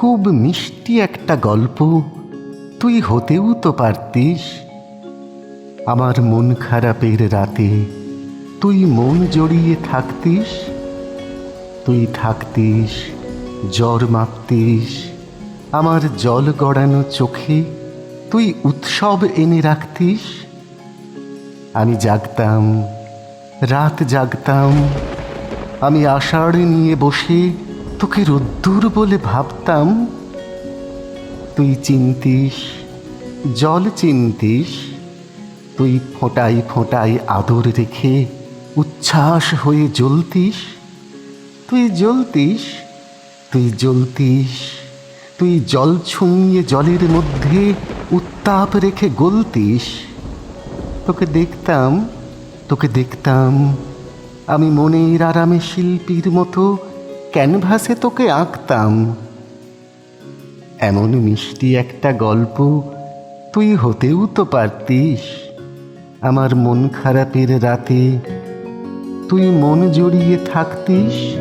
খুব মিষ্টি একটা গল্প। তুই হতেও তো পারতিস। আমার মন খারাপের রাতে তুই মন জড়িয়ে থাকতিস। তুই থাকতিস, জ্বর মাপতিস। আমার জল গড়ানো চোখে তুই উৎসব এনে রাখতিস। আমি জাগতাম, রাত জাগতাম। আমি আষাঢ় নিয়ে বসে তোকে রোদ্দুর বলে ভাবতাম। তুই চিনতিস, জল চিনতিস, তুই ফোঁটাই ফোঁটাই আদর রেখে উচ্ছ্বাস হয়ে জ্বলতিস। তুই জ্বলতিস তুই জ্বলতিস, তুই জল ছুঁয়ে জলের মধ্যে উত্তাপ রেখে গলতিস। তোকে দেখতাম তোকে দেখতাম, আমি মনের আরামে শিল্পীর মতো ক্যানভাসে তোকে আঁকতাম। এমন মিষ্টি একটা গল্প তুই হতেও তো পারতিস। আমার মন খারাপের রাতে তুই মন জড়িয়ে থাকতিস।